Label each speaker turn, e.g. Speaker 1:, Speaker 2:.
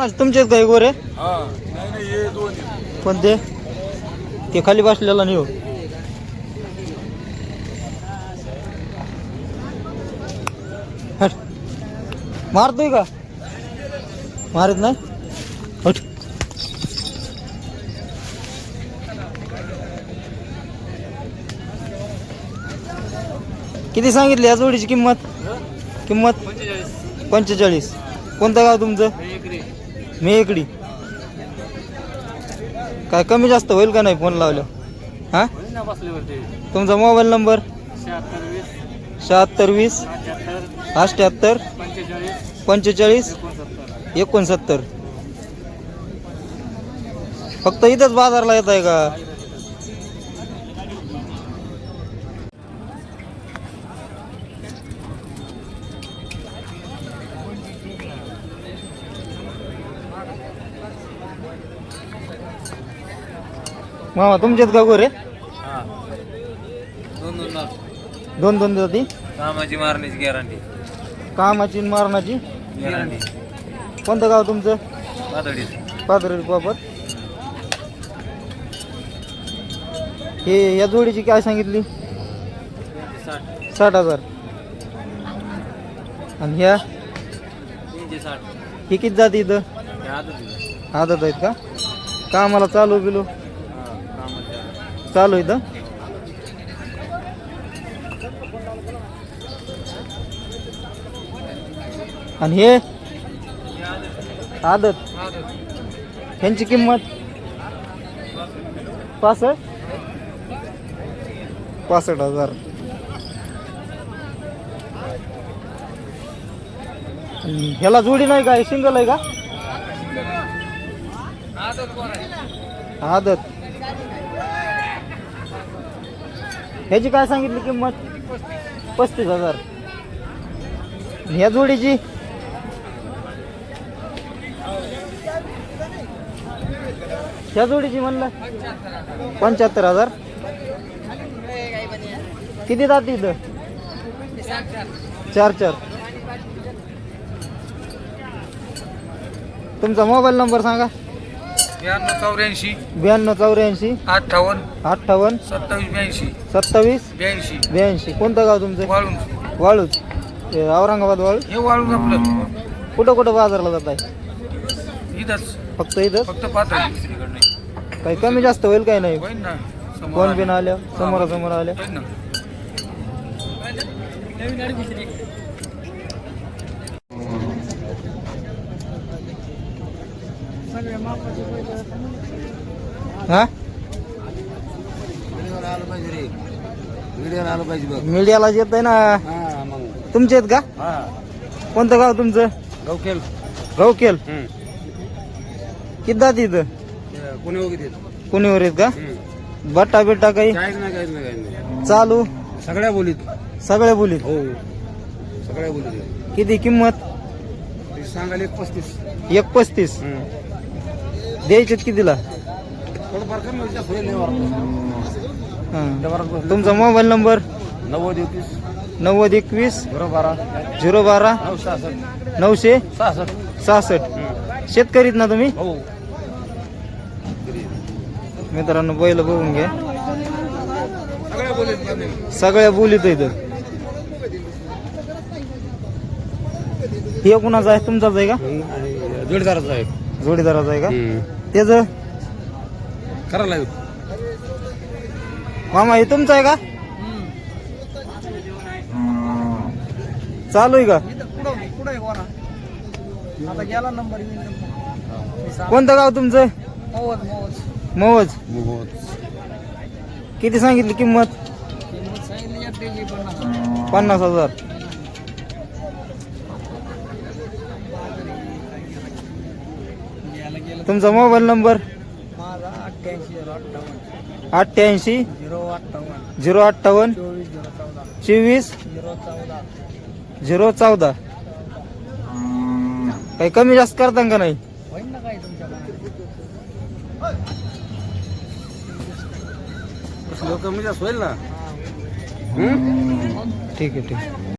Speaker 1: तुमचेच काय गोरे. पण ते ते खाली बसलेला नाही हो. मारतोय का? मारत नाही? हट. किती सांगितली या जोडीची किंमत? किंमत? पंचेचाळीस. कोणतं गाव तुमचं? मी इकडी. काय कमी जास्त होईल का नाही फोन लावलं हा? तुमचा मोबाईल नंबर? शहात्तर वीस. अष्ट्याहत्तर पंचेचाळीस. एकोणसत्तर. फक्त इथंच बाजारला येत आहे का? मामा तुमच्यात का गोरे
Speaker 2: दोन दोन लाख.
Speaker 1: दोन दोन जाती?
Speaker 2: कामाची मारण्याची गॅरंटी
Speaker 1: कामाची आणि मारणाची
Speaker 2: गॅरंटी
Speaker 1: कोणतं गाव तुमचं?
Speaker 2: पातळी
Speaker 1: पादरी बाबत हे या जोडीची काय सांगितली?
Speaker 2: साठ.
Speaker 1: साठ हजार. आणि ह्या?
Speaker 2: तीनशे साठ.
Speaker 1: ही किती जाती इथं?
Speaker 2: हे आदत
Speaker 1: आदत आहेत का? कामाला चालू बिलो. चालू इथं. आणि हे? आदत. ह्यांची किंमत? पासष्ट? पासष्ट हजार. ह्याला जोडी नाही का? सिंगल आहे का? आदत. ह्याची काय सांगितली किंमत? पस्तीस हजार. ह्या जोडीची? ह्या जोडीची म्हणलं? पंच्याहत्तर हजार. किती जात इथं? चार चार. तुमचा मोबाईल नंबर सांगा.
Speaker 2: ब्याण्णव चौऱ्याऐंशी.
Speaker 1: ब्याण्णव चौऱ्याऐंशी.
Speaker 2: अठ्ठावन्न.
Speaker 1: अठ्ठावन्न.
Speaker 2: सत्तावीस ब्याऐंशी.
Speaker 1: सत्तावीस.
Speaker 2: ब्याऐंशी.
Speaker 1: ब्याऐंशी. कोणतं गाव तुमचं?
Speaker 2: वाळून
Speaker 1: वाळूच औरंगाबाद वाळू
Speaker 2: हे वाळून आपलं.
Speaker 1: कुठं कुठं बाजारला जात आहे
Speaker 2: इथंच.
Speaker 1: फक्त इथं
Speaker 2: फक्त नाही
Speaker 1: काही कमी जास्त होईल काही नाही?
Speaker 2: होईन ना. समोर
Speaker 1: कोण
Speaker 2: आले.
Speaker 1: बिन आल्या समोरासमोर आल्या.
Speaker 2: ना.
Speaker 1: हा?
Speaker 2: आलं पाहिजे बघ
Speaker 1: मीडियाला येत आहे ना?
Speaker 2: हा मग
Speaker 1: तुमचे आहेत का?
Speaker 2: हा
Speaker 1: कोणतं गाव तुमचं?
Speaker 2: गवकेल
Speaker 1: गावकेल किती जाती इथं?
Speaker 2: कोणी वगैरे
Speaker 1: कुणीवर आहेत का? बट्टा बिट्टा काही?
Speaker 2: काहीच नाही काहीच नाही काहीच नाही
Speaker 1: चालू?
Speaker 2: सगळ्या बोलीत?
Speaker 1: सगळ्या बोलीत
Speaker 2: हो. सगळ्या बोलीत.
Speaker 1: किती किंमत?
Speaker 2: ते सांगायला एक पस्तीस.
Speaker 1: एक पस्तीस. द्यायचे कितीला
Speaker 2: थोडंफार कमी होईल जास्त होईल नाही वाटत.
Speaker 1: हा.
Speaker 2: व्यवहारात बसलं.
Speaker 1: तुमचा मोबाईल नंबर?
Speaker 2: नव्वद एकवीस.
Speaker 1: नव्वद एकवीस.
Speaker 2: झिरो बारा.
Speaker 1: झिरो बारा. नऊशे?
Speaker 2: सहासष्ट.
Speaker 1: सहासष्ट. शेतकरीत ना तुम्ही?
Speaker 2: हो.
Speaker 1: मित्रांनो बैल बघून घ्या.
Speaker 2: सगळ्या बोलीत
Speaker 1: इथं हे कुणाचं आहे? तुमचाच आहे का?
Speaker 2: जोडीदाराचा आहे.
Speaker 1: जोडीदाराचं आहे का? त्याच
Speaker 2: खरं लाईव
Speaker 1: मामा हे तुमचं आहे का? चालू आहे का?
Speaker 3: आता गेला नंबर
Speaker 1: कोणतं गाव तुमचं? मवज किती सांगितली किंमत?
Speaker 3: किंमत सांगितली एक पेजी पन्नास.
Speaker 1: पन्नास हजार
Speaker 3: घ्यायला गेलं
Speaker 1: तुमचा मोबाईल नंबर?
Speaker 3: माझा अठ्ठ्याऐंशी झिरो अठ्ठावन्न.
Speaker 1: अठ्ठ्याऐंशी?
Speaker 3: झिरो अठ्ठावन्न.
Speaker 1: झिरो अठ्ठावन्न?
Speaker 3: चोवीस झिरो चौदा.
Speaker 1: चोवीस?
Speaker 3: झिरो चौदा.
Speaker 1: झिरो चौदा. काही कमी जास्त करता का नाही?
Speaker 3: होईल ना काय तुमच्याकडे
Speaker 2: लोक म्हणजे होईल ना?
Speaker 1: ठीक आहे ठीक आहे.